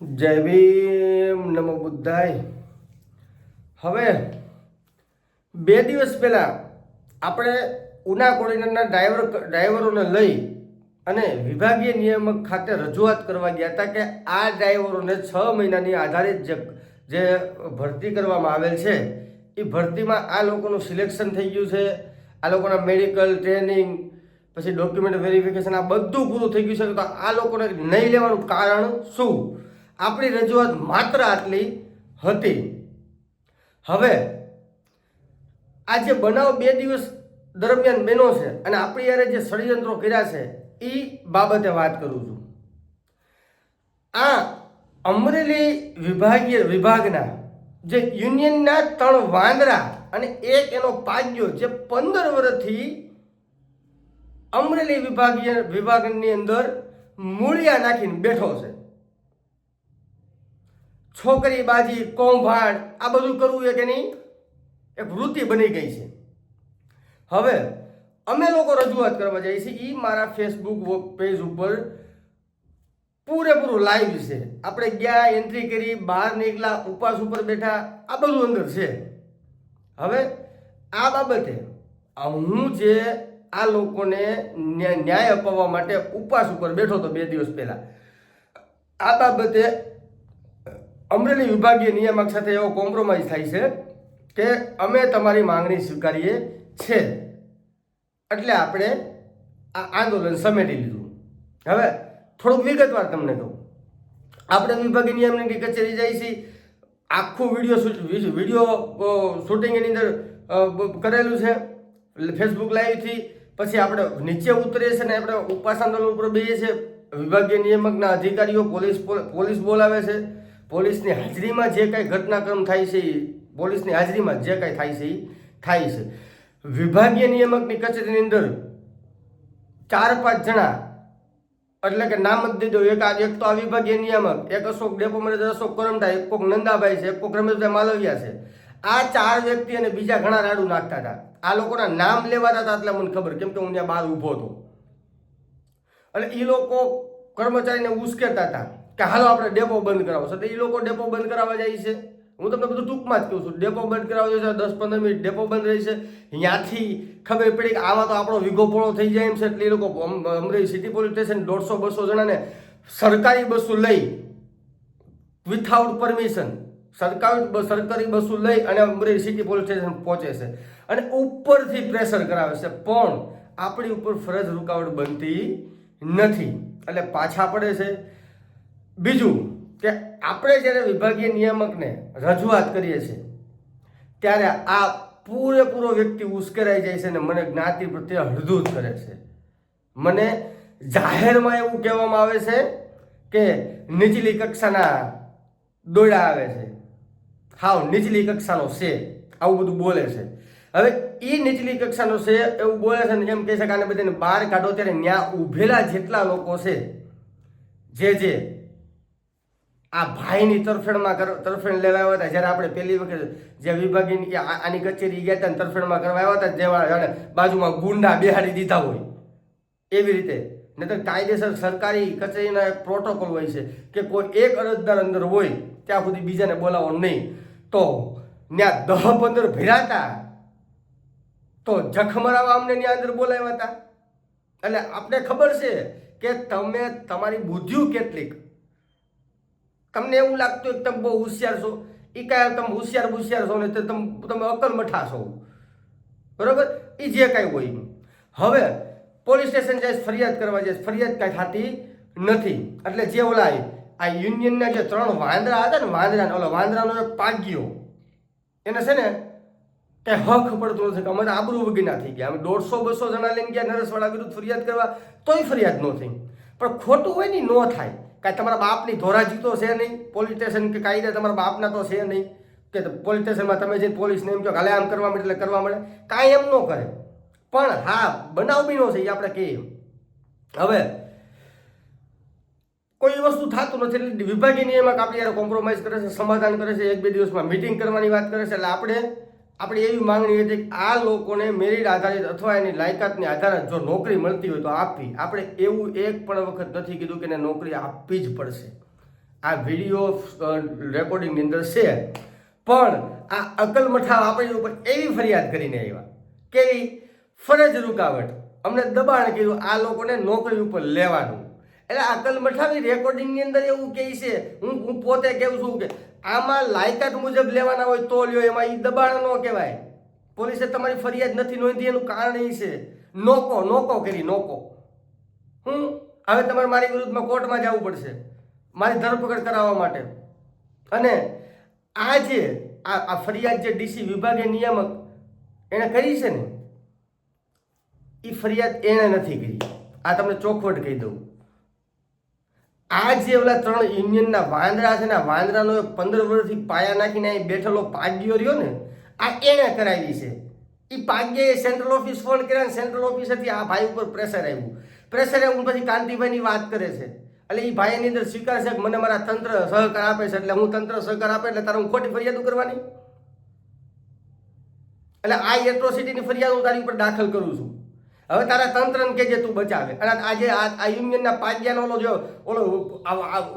જય ભીમ નમો બુદ્ધાય. હવે બે દિવસ પહેલા આપણે ઉના કોર્ડિનેટરના ડ્રાઈવર ડ્રાઈવરોને લઈ અને વિભાગીય નિયામક ખાતે રજૂઆત કરવા ગયા હતા કે આ ડ્રાઈવરોને છ મહિનાની આધારિત જે જે ભરતી કરવામાં આવેલ છે, એ ભરતીમાં આ લોકોનું સિલેક્શન થઈ ગયું છે. આ લોકોના મેડિકલ, ટ્રેનિંગ, પછી ડોક્યુમેન્ટ વેરિફિકેશન આ બધું પૂરું થઈ ગયું છે. તો આ લોકોને નહીં લેવાનું કારણ શું? આપણી રજૂઆત માત્ર આટલી હતી. હવે, આ જે બનાવ બે દિવસ દરમિયાન બન્યો છે અને આપણી યારે જે ષડયંત્રો કર્યા છે એ બાબતે વાત કરું છું. આ અમરેલી વિભાગીય વિભાગના જે યુનિયનના ત્રણ વાંદરા અને એક એનો પાગ્યો જે પંદર વર્ષથી અમરેલી વિભાગીય વિભાગની અંદર મૂળિયા નાખીને બેઠો છે. છોકરી, બાજી, કૌભાંડ, આ બધું કરવું એ કે નહીં એક વૃત્તિ બની ગઈ છે. હવે, અમે લોકો રજૂઆત કરવા જઈએ છીએ એ મારા ફેસબુક પેજ ઉપર પૂરેપૂરું લાઈવ છે. આપણે ગયા એન્ટ્રી કરી, બહાર નીકળ્યા, ઉપવાસ ઉપર બેઠા, આ બધું અંદર છે. હવે, આ બાબતે હું જે આ લોકોને ન્યાય અપાવવા માટે ઉપવાસ ઉપર બેઠો હતો બે દિવસ પહેલા, આ બાબતે અમરેલી વિભાગીય નિયામક સાથે એવો કોમ્પ્રોમાઇઝ થાય છે કે અમે તમારી માંગણી સ્વીકારીએ છે એટલે આપણે આ આંદોલન સમેટી લીધું. હવે થોડુંક વિગતવાર તમને કહું. આપણે વિભાગીય નિયામની કચેરી જઈએ છીએ આખું વીડિયો વીડિયો શૂટિંગ એની અંદર કરેલું છે. ફેસબુક લાઈવથી પછી આપણે નીચે ઉતરીએ છીએ ને આપણે ઉપવાસ આંદોલન ઉપર બેસીએ છીએ. વિભાગીય નિયામકના અધિકારીઓ પોલીસ પોલીસ બોલાવે છે. પોલીસની હાજરીમાં જે કાંઈ ઘટનાક્રમ થાય છે એ પોલીસની હાજરીમાં જે કાંઈ થાય છે એ થાય છે. વિભાગીય નિયામકની કચેરીની અંદર ચાર પાંચ જણા, એટલે કે નામ જ દીધો, એક આ એક તો આ વિભાગીય નિયામક, એક અશોક ડેપો મેનેજર, અશોક કરમતા એક કોક નંદાભાઈ છે, એક કોક રમેશભાઈ માલવિયા છે. આ ચાર વ્યક્તિ અને બીજા ઘણા રાડું નાખતા હતા. આ લોકોના નામ લેવાતા હતા એટલે મને ખબર, કેમ કે હું ત્યાં બહાર ઊભો હતો. અને એ લોકો કર્મચારીને ઉશ્કેરતા હતા. કે હાલો આપણે ડેપો બંધ કરાવો. છો તો એ લોકો ડેપો બંધ કરાવવા જાય છે. હું તમને બધું ટૂંકમાં જ કહું છું. ડેપો બંધ કરાવવો છે, દસ પંદર મિનિટ ડેપો બંધ રહેશે ત્યાંથી ખબર પડી કે આમાં તો આપણો વિગો પોળો થઈ જાય એમ છે. એટલે એ લોકો અમ- અમરેલી સિટી પોલીસ સ્ટેશન દોઢસો બસો જણાને સરકારી બસો લઈ વિથઆઉટ પરમિશન સરકારી સરકારી બસો લઈ અને અમરેલી સિટી પોલીસ સ્ટેશન પહોંચે છે. અને ઉપરથી પ્રેશર કરાવે છે. પણ આપણી ઉપર ફરજ રૂકાવટ બનતી નથી. એટલે પાછા પડે છે. બીજું કે આપણે જ્યારે વિભાગીય નિયામકને રજૂઆત કરીએ છીએ, ત્યારે આ પૂરેપૂરો વ્યક્તિ ઉશ્કેરાઈ જાય છે અને મને જ્ઞાતિ પ્રત્યે હળદૂત કરે છે. મને જાહેરમાં એવું કહેવામાં આવે છે કે નીચલી કક્ષાના દોડા આવે છે. હાવ, નીચલી કક્ષાનો છે આવું બધું બોલે છે. હવે એ નીચલી કક્ષાનો છે એવું બોલે છે ને એમ કહે છે કે આને બધાને બહાર કાઢો, ત્યારે ન્યા ઊભેલા જેટલા લોકો છે, જે જે આ ભાઈની તરફેણમાં તરફેણ લેવા આવ્યા હતા. જ્યારે આપણે પહેલી વખત જે વિભાગીની આની કચેરી ગયા હતા તરફેણમાં કરવા આવ્યા હતા, જેવા જાણે બાજુમાં ગુંડા બેહાડી દીધા હોય. એવી રીતે. નહીતર કાયદેસર સરકારી કચેરીનો એક પ્રોટોકોલ હોય છે કે કોઈ એક અરજદાર અંદર હોય, ત્યાં સુધી બીજાને બોલાવો નહીં. તો ત્યાં દહ પંદર ભેરાતા તો જખમરાવા અમને ત્યાં અંદર બોલાવ્યા હતા. એટલે આપણે ખબર છે કે તમે તમારી બુદ્ધિઓ કેટલીક તમને એવું લાગતું કે તમે બહુ હોશિયાર છો. એ કાંઈ તમે હોશિયાર હોશિયાર છો ને તો તમે તમે અકલ મઠા છો. બરોબર? એ જે કાંઈ હોય હવે, પોલીસ સ્ટેશન જાય ફરિયાદ કરવા જાય ફરિયાદ કાંઈ થતી નથી. એટલે જે ઓલા આ યુનિયનના જે ત્રણ વાંદરા હતા ને વાંદરા ઓલા વાંદરાનો એક પાગ્યો. એને છે ને કે હક પડતો નથી, કે અમે આબરૂ વગીના થઈ ગયા. અમે દોઢસો, બસો જણા લઈને ગયા નરસવાળા વિરુદ્ધ ફરિયાદ કરવા. તોય ફરિયાદ ન થઈ. પણ ખોટું હોય ને ન થાય. કાંઈ તમારા બાપની ધોરાજી તો છે નહીં પોલીસ સ્ટેશન કે કાયદા તમારા બાપના તો છે નહીં, કે પોલીસ સ્ટેશનમાં તમે જઈને પોલીસને એમ કહો હાલે આમ કરવા મળે એટલે કરવા મળે, કાંઈ એમ ન કરે. પણ હા બનાવ બી નો છે એ આપણે કહીએ. હવે, કોઈ વસ્તુ થતું નથી એટલે વિભાગીય નિયામક આપણે યાર કોમ્પ્રોમાઇઝ કરે છે, સમાધાન કરે છે, એક બે દિવસમાં મિટિંગ કરવાની વાત કરે છે, એટલે આપણે આપણી એવી માંગણી હતી કે આ લોકોને મેરિટ આધારિત અથવા એની લાયકાતની આધારે જો નોકરી મળતી હોય તો આપવી આપણે એવું એક પણ વખત નથી કીધું કે એને નોકરી આપવી જ પડશે. આ વીડિયો રેકોર્ડિંગની અંદર છે. પણ આ અકલમઠા આપણી ઉપર એવી ફરિયાદ કરીને આવ્યા કેવી ફરજ રૂકાવટ અમને દબાણ કર્યું આ લોકોને નોકરી ઉપર લેવાનું. એટલે અકલ મઠાવી રેકોર્ડિંગની અંદર એવું કહે છે, હું હું પોતે કહું છું કે આમાં લાયકાત મુજબ લેવાના હોય તો લ્યો, એમાં એ દબાણ ન કહેવાય. પોલીસે તમારી ફરિયાદ નથી નોંધી, એનું કારણ એ છે. નોકો નોકો કરી નોકો હું? હવે તમારે મારી વિરુદ્ધમાં કોર્ટમાં જવું પડશે. મારી ધરપકડ કરાવવા માટે. અને આ જે, આ ફરિયાદ જે ડીસી વિભાગે નિયામક એણે કરી છે ને એ ફરિયાદ એણે નથી કરી. આ તમને ચોખવટ કહી દઉં. આ જે ઓલા ત્રણ યુનિયનના વાંદરા છે ને વાંદરાનો પંદર વર્ષથી પાયા નાખીને અહીં બેઠેલો પાગ્યો રહ્યો ને, આ એણે કરાવી છે. એ પાગ્યે સેન્ટ્રલ ઓફિસ ફોન કર્યા સેન્ટ્રલ ઓફિસેથી આ ભાઈ ઉપર પ્રેશર આવ્યું. પ્રેશર આવ્યું પછી કાંતિભાઈની વાત કરે છે. એટલે એ ભાઈની અંદર સ્વીકાર છે કે મને મારા તંત્ર સહકાર આપે છે, એટલે હું તંત્ર સહકાર આપે, એટલે તારે હું ખોટી ફરિયાદ કરવાની? એટલે આ એટ્રોસિટીની ફરિયાદ હું તારી ઉપર દાખલ કરું છું. હવે તારા તંત્રને જે તું બચાવે. અને આજે આ યુનિયનના પાગ્યાનો ઓલો જો, ઓલો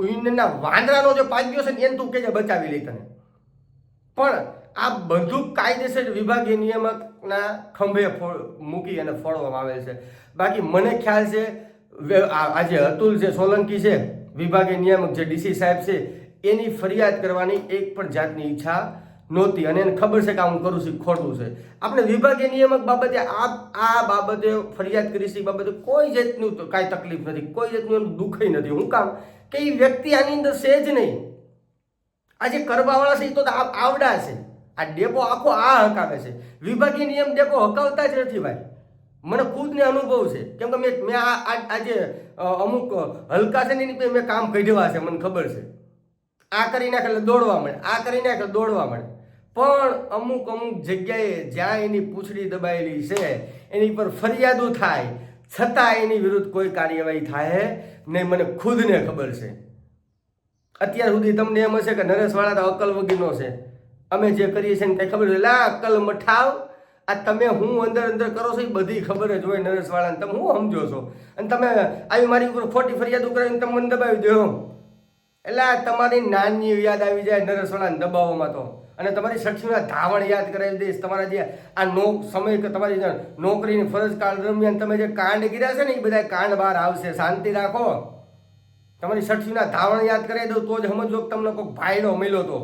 યુનિયનના વાંદરાનો જે પાગ્યો છે ને, એને તું કેજે બચાવી લઈ તને. પણ આ બધું કાયદેસર વિભાગીય નિયામકના ખંભે મૂકી અને ફોડવામાં આવે છે. બાકી મને ખ્યાલ છે આજે અતુલ જે સોલંકી છે, વિભાગીય નિયામક જે ડીસી સાહેબ છે, એની ફરિયાદ કરવાની એક પણ જાતની ઈચ્છા નહોતી અને એને ખબર છે કે હું કરું છું, ખોટું છે. આપણે વિભાગીય નિયામક બાબતે આ આ બાબતે ફરિયાદ કરી છે બાબતે કોઈ જાતનું કાંઈ તકલીફ નથી, કોઈ જાતનું એનું દુઃખય નથી. હું કામ કે એ વ્યક્તિ આની અંદર છે જ નહીં. આ જે કરવાવાળા છે એ તો આવડા છે. આ ડેપો આખો આ હકાવે છે. વિભાગીય નિયમ ડેપો હકાવતા જ નથી ભાઈ. મને ખુદને અનુભવ છે. કેમ કે મેં મેં આ આ- આ જે અમુક હલકા છે ને એની મેં કામ કઢ્યા છે, મને ખબર છે. આ કરી નાખે એટલે દોડવા મળે. આ કરી નાખે દોડવા મળે. પણ અમુક અમુક જગ્યાએ જ્યાં એની પૂંછડી દબાયેલી છે, એની પર ફરિયાદો થાય, છતાં એની વિરુદ્ધ કોઈ કાર્યવાહી થાય નહીં મને ખુદને ખબર છે. અત્યાર સુધી તમને એમ હશે કે નરેશવાળા તો અકલ વગીનો છે. અમે જે કરીએ છીએ ને કંઈ ખબર એટલે અકલ મઠાવ, આ તમે હું અંદર અંદર કરો છો એ બધી ખબર જ હોય નરેશવાળાને. તમે હું સમજો છો? અને તમે આવી મારી ઉપર ખોટી ફરિયાદો કરાવીને તમે મને દબાવી દો એટલે તમારી નાની યાદ આવી જાય નરેશવાળાને દબાવવામાં તો. અને તમારી શખ્સીના ધાવણ યાદ કરાવી દઈશ. તમારા જે આ નો સમય કે તમારી નોકરીની ફરજ કાળ દરમિયાન તમે જે કાંડ કર્યા છે ને, એ બધા કાંડ બહાર આવશે. શાંતિ રાખો. તમારી શખ્સીના ધાવણ યાદ કરાવી દઉં તો જ સમજો કે તમને કોઈ ભાઈનો મળ્યો તો.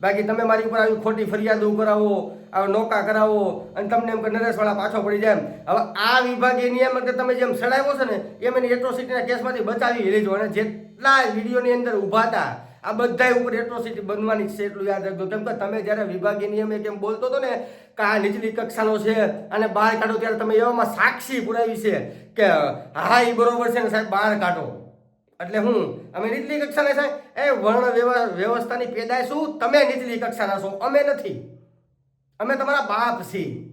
બાકી તમે મારી ઉપર આવી ખોટી ફરિયાદો કરાવો આ નોકા કરાવો અને તમને એમ કે નરેશવાળા પાછો પડી જાય. હવે આ વિભાગીય નિયમ કે તમે જેમ સડાવ્યો છે ને, એમ એની એટ્રોસિટીના કેસમાંથી બચાવી લેજો અને જેટલા વિડીયોની અંદર ઊભા હતા આ બધાય ઉપર એટ્રોસિટી બનવાની છે, એટલું યાદ રાખજો. કેમ કે તમે જ્યારે વિભાગીય નિયમે કેમ બોલતો હતો ને કે આ નીચલી કક્ષાનો છે અને બહાર કાઢો, ત્યારે તમે એવામાં સાક્ષી પુરાવી છે કે, હા એ બરોબર છે ને સાહેબ, બહાર કાઢો. એટલે હું, અમે નીચલી કક્ષાને સાહેબ એ વર્ણ વ્યવ- વ્યવસ્થાની પેદાય શું? તમે નીચલી કક્ષાના છો, અમે નથી. અમે તમારા બાપ છીએ.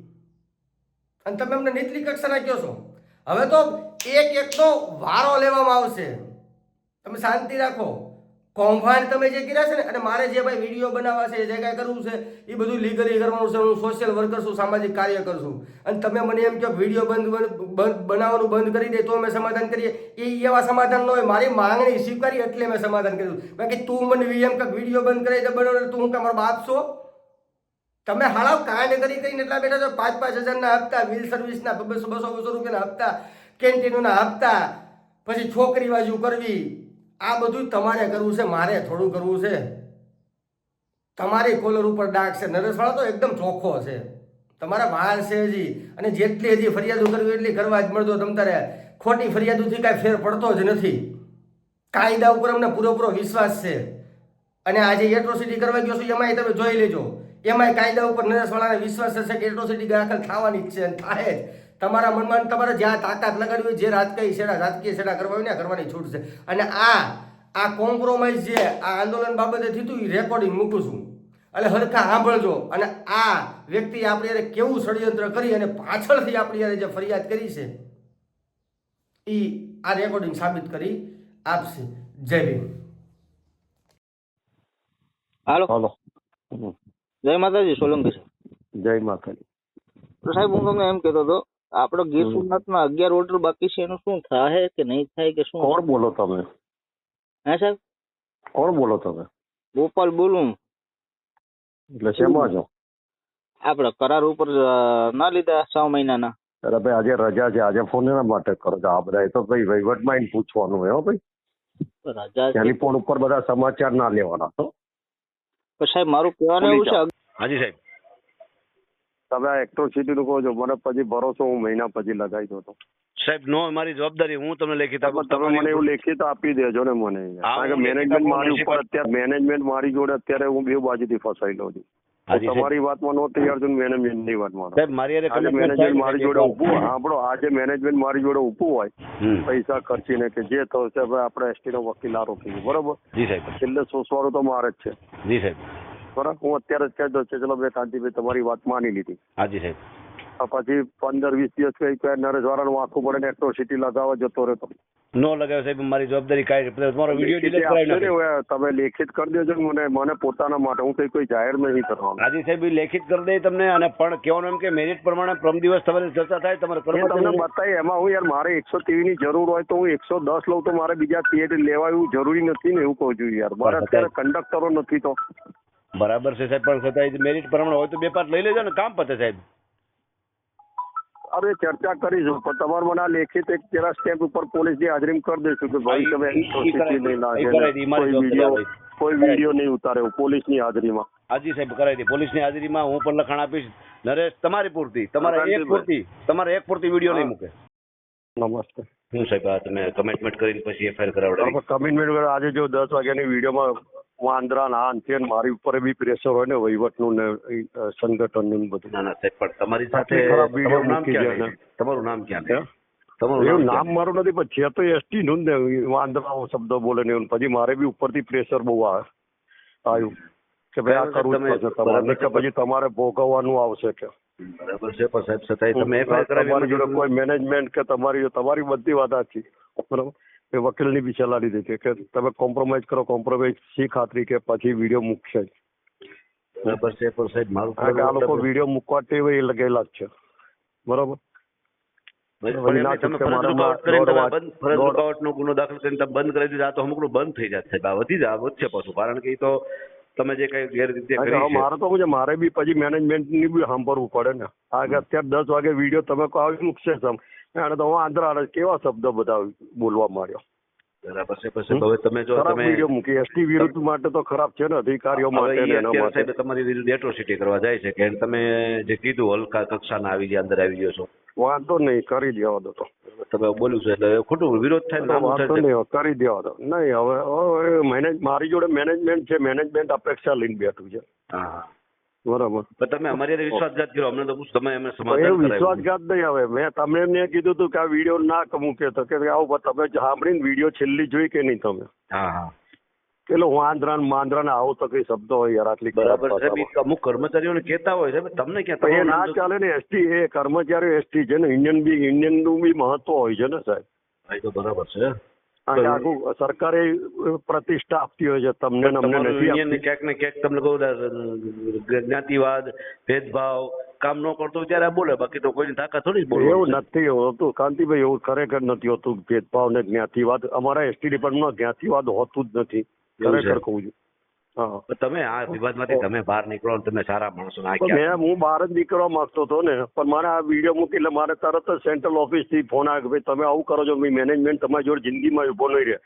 અને તમે અમને નીચલી કક્ષાના કહો છો? હવે તો એક એકનો વારો લેવામાં આવશે. તમે શાંતિ રાખો. કૌભાંડ તમે જે કર્યા છે ને, અને મારે જે ભાઈ વીડિયો બનાવવા છે, જે કાંઈ કરવું છે એ બધું લીગલી કરવાનું છે, હું સોશિયલ વર્કર છું, સામાજિક કાર્ય કરશું અને તમે મને એમ કહો વીડિયો બંધ બનાવવાનું બંધ કરી દે તો અમે સમાધાન કરીએ. એ એવા સમાધાન ન હોય. મારી માંગણી સ્વીકારી એટલે મેં સમાધાન કર્યું. બાકી તું મને એમ કે વીડિયો બંધ કરાવી દે, બનાવો તું હું તમારો બાપ છો? તમે હાલાવ કાંડ કરી, કરીને એટલા બેઠા છો પાંચ પાંચ હજારના હપ્તા વ્હીલ સર્વિસના બસો બસો બસો રૂપિયાના હપ્તા કેન્ટીનોના હપ્તા, પછી છોકરી બાજુ કરવી. આ બધું તમારે કરવું છે, મારે થોડું કરવું છે. તમારી કોલર ઉપર ડાક છે. નરેશવાળા તો એકદમ ચોખ્ખો છે તમારા વાળ છે હજી, અને જેટલી હજી ફરિયાદો કરવી એટલી કરવા જ મળતો તમ તારે. ખોટી ફરિયાદોથી કાંઈ ફેર પડતો જ નથી. કાયદા ઉપર અમને પૂરેપૂરો વિશ્વાસ છે. અને આજે એટ્રોસિટી કરવા ગયો છું, એમાંય તમે જોઈ લેજો. એમાંય કાયદા ઉપર નરેશવાળાને વિશ્વાસ હશે કે એટ્રોસિટી દાખલ થવાની જ છે અને થાય જ. તમારા મનમાં તમારે જ્યાં તાકાત લગાડવી હોય જે રાજકીય છેડા રાજકીય છેડા કરવા હોય ને કરવાની છૂટ છે. અને આ આ કોમ્પ્રોમાઇઝ જે આ આંદોલન બાબતે થયું એ રેકોર્ડિંગ મૂકું છું. એટલે હરખા સાંભળજો. અને આ વ્યક્તિ આપણે યારે કેવું ષડયંત્ર કરી અને પાછળથી આપણે યારે જે ફરિયાદ કરી છે એ આ રેકોર્ડિંગ સાબિત કરી આપશે. જય ભીમ. હાલો. હાલો. જય માતાજી સોલંકી સાહેબ જય માતાજી. તો સાહેબ હું તમને એમ કહેતો હતો આપણો ગીર. સોમનાથમાં અગિયાર ઓર્ડર બાકી છે એનું શું થાય કે નહીં થાય કે શું? કોણ બોલો તમે? હે સાહેબ? કોણ બોલો તમે? ગોપાલ બોલું. એટલે શેમાં છો? આપણે કરાર ઉપર ના લીધા છ મહિનાના. અરે ભાઈ આજે રજા છે. આજે ફોન એના માટે કરો છો? આ બધા એ તો ભાઈ વહીવટમાં આઈને પૂછવાનું હોય ભાઈ. રજા ટેલિફોન ઉપર બધા સમાચાર ના લેવાના તો. સાહેબ મારું કહેવાનું એવું છે હાજી સાહેબ. તમે આ એક્ટ્રોસિટી નું કહો છો મને પછી ભરોસો હું મહિના પછી લગાવી દો તો. સાહેબ નો મારી જવાબદારી હું તમને લેખિત આપું. તમે મને એવું લેખિત આપી દેજો ને મને. કારણ કે મેનેજમેન્ટ મારી ઉપર અત્યારે મેનેજમેન્ટ મારી જોડે અત્યારે હું બે બાજુથી ફસાયેલો છું. તમારી વાતમાં નો તૈયાર છું મેનેજમેન્ટની વાતમાં. સાહેબ મારી આજે મેનેજમેન્ટ મારી જોડે ઉભું ઊભું હોય. સાંભળો આજે મેનેજમેન્ટ મારી જોડે ઊભું હોય. પૈસા ખર્ચીને કે જે થશે હવે આપણે એસટી નો વકીલ આરોપી બરોબર? જી સાહેબ. છેલ્લે સોસવાળું તો મારે જ છે. જી સાહેબ. બરાબર હું અત્યારે જ કહી દઉં ચલો મેં શાંતિભાઈ તમારી વાત માની લીધી. હાજી સાહેબ. પછી પંદર વીસ દિવસ કઈ કઈ નરેશ વાળાનું આખું પડે ને એટ્રોસિટી લગાવવા જતો રહેતો. નો લગાવ્યો સાહેબ મારી જવાબદારી કાંઈ તમારો વીડિયો ડિલીટ કરાવી આપજો નાખો. તમે લેખિત કરી દેજો મને મને પોતાના માટે હું કઈ કોઈ જાહેર નહીં કરવાનું. હાજી સાહેબ લેખિત કરી દે તમને અને પણ કહેવાનું એમ કે મેરિટ પ્રમાણે પ્રમ દિવસ તમારે ચર્ચા થાય તમારે એ તમને બતાવી એમાં હું યાર મારે એકસો ની જરૂર હોય તો હું એકસો દસ લઉં તો મારે બીજા તેર લેવા એવું જરૂરી નથી ને એવું કહું છું યાર. મારે બરાબર. અત્યારે કંડક્ટરો નથી તો. બરાબર છે સાહેબ પણ છતાંય મેરિટ પ્રમાણે હોય તો બે પાસ લઈ લેજો ને કામ પતે સાહેબ. અરે ચર્ચા કરીશું પણ તમારે મને આ લેખિત એક જરા સ્ટેમ્પ ઉપર પોલીસની હાજરીમાં કરી દઈશું કે ભાઈ તમે કોઈ વીડિયો કોઈ વીડિયો નહીં ઉતારે પોલીસની હાજરીમાં. હાજી સાહેબ કરાવી દે. પોલીસની હાજરીમાં હું પણ લખાણ આપીશ. નરેશ તમારી પૂરતી. તમારે એક પૂરતી. તમારે એક પૂરતી વીડિયો નહીં મૂકે. નમસ્તે. હું સાહેબ આ તમે કમિટમેન્ટ કરીને પછી એફઆઈઆર કરાવડાવી કમિટમેન્ટ આજે જો દસ વાગ્યાની વિડીયોમાં વાંદરા ના આન મારી ઉપર બી પ્રેશર હોય ને વહીવટનું ને સંગઠનનું બધું. ના ના સાહેબ પણ તમારી સાથે તમારું નામ ક્યાં તમારું નામ ક્યાં એવું મારું નથી પણ છે તો એસટી નું ને વાંદરાઓ શબ્દો બોલે ને પછી મારે બી ઉપરથી પ્રેશર બહુ આવે. આવ્યું. કે ભાઈ આ કરવું પડશે તમારે. કે પછી તમારે ભોગવવાનું આવશે કે. બરાબર છે પણ સાહેબ છતાંય તમે તમારી જોડે કોઈ મેનેજમેન્ટ કે તમારી તમારી બધી વાત સાચી. બરાબર? એ વકીલની બી સલાહ લીધી હતી કે તમે કોમ્પ્રોમાઇઝ કરો કોમ્પ્રોમાઇઝ શી ખાતરી કે પછી વીડિયો મૂકશે. બરાબર છે પણ સાહેબ મારું કારણ કે આ લોકો વીડિયો મૂકવા ટેવ એ લગેલા જ છે. બરાબર? ગુનો દાખલ કરીને તમે બંધ કરી દીધા આ તો અમુકનું બંધ થઈ જાય સાહેબ આ વધી જાય વધશે પાછું કારણ કે તો તમે જે કઈ ગેરરીતે કરી મારે તો છે મારે બી પછી મેનેજમેન્ટની બી સાંભળવું પડે ને. આ કે અત્યારે દસ વાગે વીડિયો તમે આવી મૂકશે સમ અને તો હું આંધ્રા કેવા શબ્દ બધા બોલવા માંડ્યો. બરાબર છે પછી હવે તમે જો તમે વીડિયો મૂકી. એસટી વિરુદ્ધ માટે તો ખરાબ છે ને અધિકારીઓ માટે એના માટે. તમારી વિરુદ્ધ એટ્રોસિટી કરવા જાય છે કે તમે જે કીધું હલકા કક્ષાના આવી ગયા અંદર આવી ગયો છો. વાંધો નહીં કરી દેવા દો તો તમે બોલ્યું છે એટલે ખોટું વિરોધ થાય વાંધો નહીં કરી દેવા દો નહીં હવે મેનેજ મારી જોડે મેનેજમેન્ટ છે મેનેજમેન્ટ અપેક્ષા લઈને બેઠું છે. હા. બરાબર. પણ તમે અમારી વિશ્વાસઘાત કર્યો. અમને તો પૂછ તમે એમને સમાધાન વિશ્વાસઘાત નહીં હવે મેં તમને એમને કીધું હતું કે આ વીડિયો ના મૂકે તો કે આવું તમે સાંભળીને વીડિયો છેલ્લી જોઈ કે નહીં તમે? હા હા. એટલે હું આંધ્રા ને માંદ્રા ને આવો તો કઈ શબ્દો હોય યાર આટલી બરાબર છે અમુક કર્મચારીઓને કહેતા હોય છે તમને ક્યાં એ ના ચાલે ને એસટી એ કર્મચારીઓ એસટી છે ને ઇન્ડિયન બી ઇન્ડિયનનું બી મહત્વ હોય છે ને સાહેબ. એ તો બરાબર છે. આખું સરકારે પ્રતિષ્ઠા આપતી હોય છે તમને અમને નથી ક્યાંક ને ક્યાંક તમને કહું જ્ઞાતિવાદ ભેદભાવ કામ ન કરતો ત્યારે બોલે બાકી તો કોઈની તાકાત થોડી બોલે એવું નથી હોતું. કાંતિભાઈ એવું ખરેખર નથી હોતું ભેદભાવ ને જ્ઞાતિવાદ. અમારા એસટી ડિપાર્ટમેન્ટમાં જ્ઞાતિવાદ હોતું જ નથી. ખરેખર કહું છું. તમે આ વિવાદમાંથી તમે બહાર નીકળો ને તમે સારા માણસો મેં હું બહાર જ નીકળવા માંગતો હતો ને પણ મારે આ વીડિયો મૂકી એટલે મારે તરત જ સેન્ટ્રલ ઓફિસથી ફોન આવ્યો ભાઈ તમે આવું કરો છો મેનેજમેન્ટ તમારી જોડે જિંદગીમાં ઊભો નહીં રહે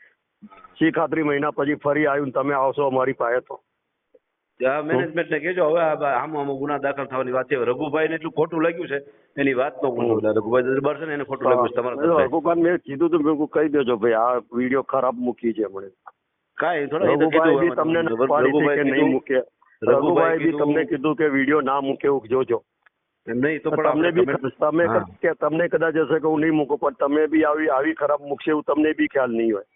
શીખાત્રી મહિના પછી ફરી આવ્યું તમે આવશો અમારી પાસે તો. મેનેજમેન્ટ ને કહેજો હવે આમ આમ ગુના દાખલ થવાની વાત છે. રઘુભાઈ ને એટલું ખોટું લાગ્યું છે એની વાત ગુનો. રઘુભાઈ દરબાર છે ને એને ખોટું લાગ્યું છે તમારે રઘુભાઈ મેં કીધું તું મેં કહી દેજો ભાઈ આ વીડિયો ખરાબ મૂકી છે મને કાંઈ થોડા એ તો રઘુભાઈ બી કીધું તમને કે રઘુભાઈ નહીં મૂકે? રઘુભાઈ બી તમને કીધું કે વીડિયો ના મૂકે એવું જોજો. નહીં તો પણ તમને બી તમે કે તમને કદાચ હશે કે હું નહીં મૂકું પણ તમે બી આવી આવી ખરાબ મૂકશે એવું તમને બી ખ્યાલ નહીં હોય.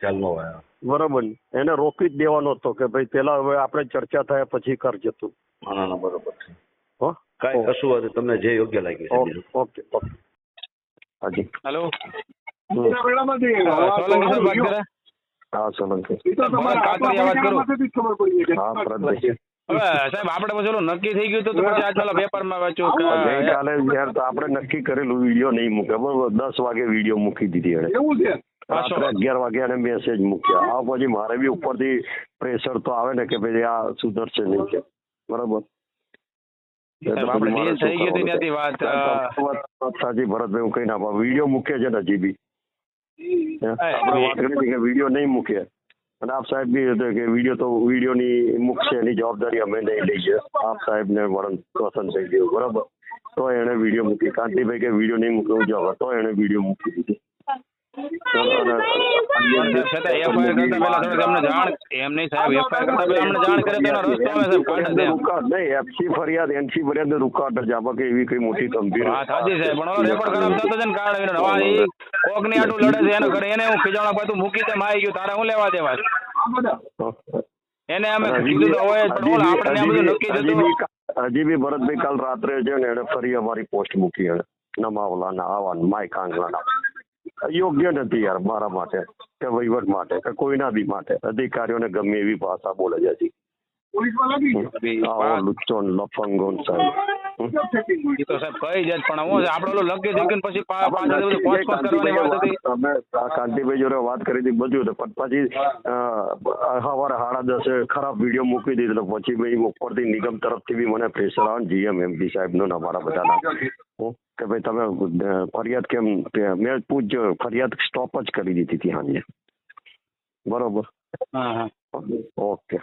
ખ્યાલ ચાલ નો હોય બરાબર ને? એને રોકી જ દેવાનો હતો કે ભાઈ પેલા હવે આપણે ચર્ચા થયા પછી કર જતું. ના ના બરોબર છે. હો? કાંઈ કશું હોય તમને જે યોગ્ય લાગ્યું છે. Okay okay. હાજી. હેલો. હા સોલંકી હા ભરતભાઈ સાહેબ આપણે પછી નક્કી થઈ ગયું તો પછી આજ વેપારમાં વાંચો ગઈકાલે યાર તો આપણે નક્કી કરેલું વીડિયો નહીં મૂકે. બરોબર દસ વાગે વીડિયો મૂકી દીધી એને એવું છે? પાછો. રાત્રે અગિયાર વાગ્યા મેસેજ મૂક્યા. આ પછી મારે બી ઉપરથી પ્રેશર તો આવે ને કે ભાઈ આ સુધરશે નહીં કે. બરાબર? આપણે થઈ ત્યાંથી વાત, સાચી ભરતભાઈ હું કઈ ના વીડિયો મૂકે છે ને હજી બી. આપણે વાત કરી હતી કે વીડિયો નહીં મૂકે. અને આપ સાહેબ બી હતો કે વીડિયો તો વિડીયોની મૂકશે એની જવાબદારી અમે નહીં લઈએ આપ સાહેબને વરણ પસંદ થઈ ગયું બરાબર? તો એણે વીડિયો મૂકી. કાંતિભાઈ કે વીડિયો નહીં મૂકવું જાવ તો એણે વીડિયો મૂકી દીધી. ફરિયાદ એનસી ફરિયાદ રૂકાવટ જ આમાં એવી કઈ મોટી ગંભીર સાચી છે પણ રેકોર્ડ ખરાબ થતો છે ને કારણે એનો નવા કોકની આટલું લડે છે એનો ઘરે એને હું ખીજાણા પાછું મૂકી દે માઈ ગયું તારે હું લેવા દેવા? એને અમે કીધું તો હોય પણ આપણે બધું નક્કી હજી બી હજી બી ભરતભાઈ કાલ રાત્રે છે ને એને ફરી અમારી પોસ્ટ મૂકી એને નમાવલાના આવાન માય કાંગલાના યોગ્ય નથી યાર મારા માટે કે વહીવટ માટે કે કોઈના બી માટે. અધિકારીઓને ગમે એવી ભાષા બોલે છે હજી. આવો ને લફંગો સાહેબ. તો સાહેબ જ પણ હું આપણે ઓલું પછી વાત કાંતિભાઈ જોડે કરી હતી બધું પણ પછી સવારે સાડા દસે ખરાબ વીડિયો મૂકી દીધો તો પછી ભાઈ ઉપરથી નિગમ તરફથી બી મને પ્રેશર આવે ને જીએમ એમપી સાહેબનો ને અમારા બધાના. હું કે ભાઈ તમે ફરિયાદ કેમ મેં પૂછ ફરિયાદ સ્ટોપ જ કરી દીધી હતી સાંજે બરોબર? હા હા. ઓકે.